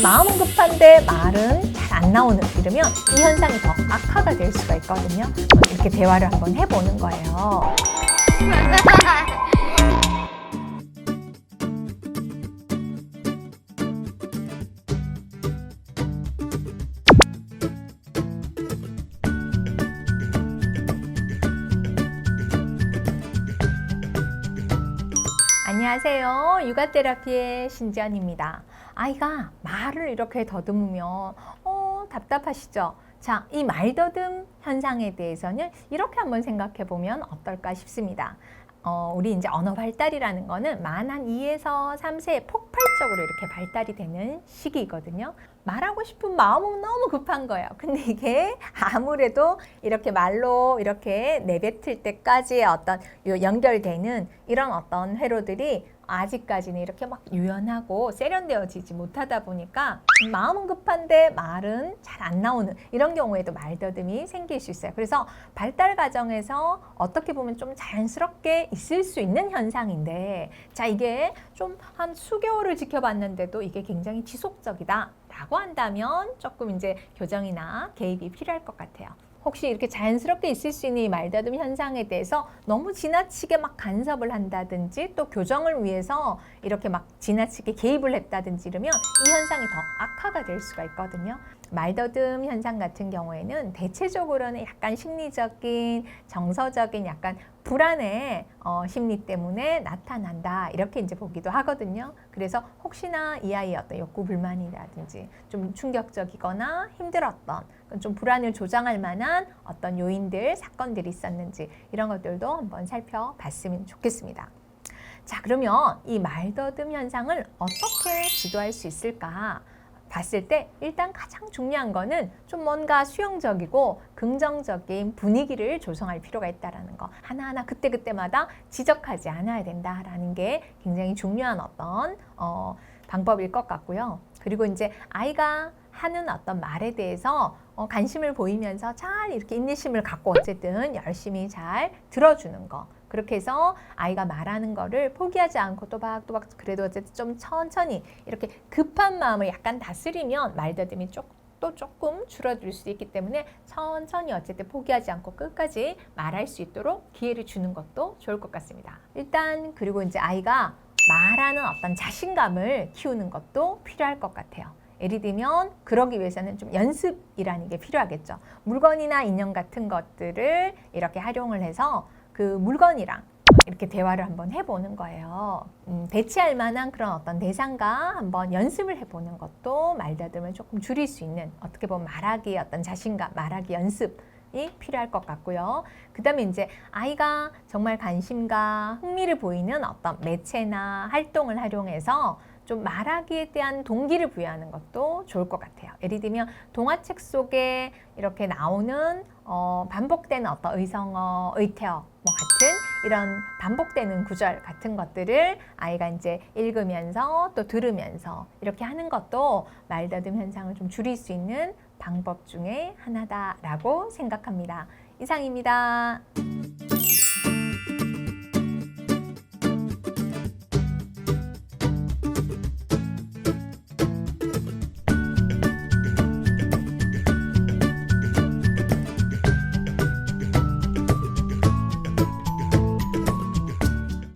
마음은 급한데 말은 잘 안 나오는 이러면 이 현상이 더 악화가 될 수가 있거든요. 이렇게 대화를 한번 해보는 거예요. 안녕하세요. 육아 테라피의 신지연입니다. 아이가 말을 이렇게 더듬으면 어, 답답하시죠? 자, 이 말더듬 현상에 대해서는 이렇게 한번 생각해 보면 어떨까 싶습니다. 어, 우리 이제 언어 발달이라는 거는 만 한 2에서 3세에 폭발적으로 이렇게 발달이 되는 시기거든요. 말하고 싶은 마음은 너무 급한 거예요. 근데 이게 아무래도 이렇게 말로 이렇게 내뱉을 때까지의 어떤 요 연결되는 이런 어떤 회로들이 아직까지는 이렇게 막 유연하고 세련되어지지 못하다 보니까 마음은 급한데 말은 잘 안 나오는 이런 경우에도 말더듬이 생길 수 있어요. 그래서 발달 과정에서 어떻게 보면 좀 자연스럽게 있을 수 있는 현상인데 자 이게 좀 한 수개월을 지켜봤는데도 이게 굉장히 지속적이다. 라고 한다면 조금 이제 교정이나 개입이 필요할 것 같아요. 혹시 이렇게 자연스럽게 있을 수 있는 이 말다툼 현상에 대해서 너무 지나치게 막 간섭을 한다든지 또 교정을 위해서 이렇게 막 지나치게 개입을 했다든지 이러면 이 현상이 더 악화가 될 수가 있거든요. 말더듬 현상 같은 경우에는 대체적으로는 약간 심리적인 정서적인 약간 불안의 어, 심리 때문에 나타난다 이렇게 이제 보기도 하거든요. 그래서 혹시나 이 아이의 어떤 욕구 불만이라든지 좀 충격적이거나 힘들었던 좀 불안을 조장할 만한 어떤 요인들 사건들이 있었는지 이런 것들도 한번 살펴봤으면 좋겠습니다. 자 그러면 이 말더듬 현상을 어떻게 지도할 수 있을까? 봤을 때 일단 가장 중요한 거는 좀 뭔가 수용적이고 긍정적인 분위기를 조성할 필요가 있다라는 거 하나하나 그때그때마다 지적하지 않아야 된다라는 게 굉장히 중요한 어떤 어, 방법일 것 같고요. 그리고 이제 아이가 하는 어떤 말에 대해서 어, 관심을 보이면서 잘 이렇게 인내심을 갖고 어쨌든 열심히 잘 들어주는 거. 그렇게 해서 아이가 말하는 거를 포기하지 않고 또박또박 그래도 어쨌든 좀 천천히 이렇게 급한 마음을 약간 다스리면 말더듬이 쪽, 또 조금 줄어들 수 있기 때문에 천천히 어쨌든 포기하지 않고 끝까지 말할 수 있도록 기회를 주는 것도 좋을 것 같습니다. 일단 그리고 이제 아이가 말하는 어떤 자신감을 키우는 것도 필요할 것 같아요. 예를 들면 그러기 위해서는 좀 연습이라는 게 필요하겠죠. 물건이나 인형 같은 것들을 이렇게 활용을 해서 그 물건이랑 이렇게 대화를 한번 해보는 거예요. 음, 대체할 만한 그런 어떤 대상과 한번 연습을 해보는 것도 말다듬을 조금 줄일 수 있는 어떻게 보면 말하기의 어떤 자신감, 말하기 연습. 이 필요할 것 같고요. 그 다음에 이제 아이가 정말 관심과 흥미를 보이는 어떤 매체나 활동을 활용해서 좀 말하기에 대한 동기를 부여하는 것도 좋을 것 같아요. 예를 들면 동화책 속에 이렇게 나오는 어, 반복되는 어떤 의성어, 의태어 뭐 같은 이런 반복되는 구절 같은 것들을 아이가 이제 읽으면서 또 들으면서 이렇게 하는 것도 말다듬 현상을 좀 줄일 수 있는 방법 중에 하나다라고 생각합니다. 이상입니다.